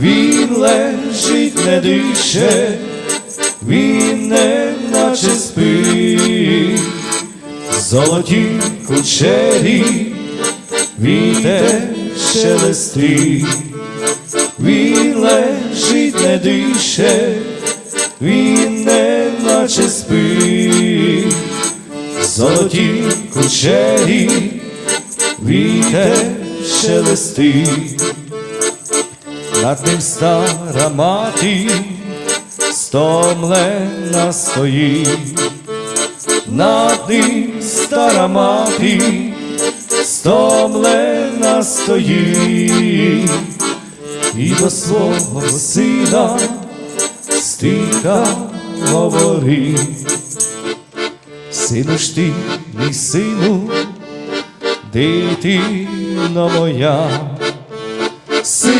він лежить, не дише, він не наче спить, золоті кучері, вітер шелестить, він лежить, не дише, він не наче спить, золоті кучері, вітер шелестить, над ним стара мати стомлена стоїть, над ним стара мати стомлена стоїть, і до свого сина стиха говорить. Сину ж ти, мій сину, дитино моя, сину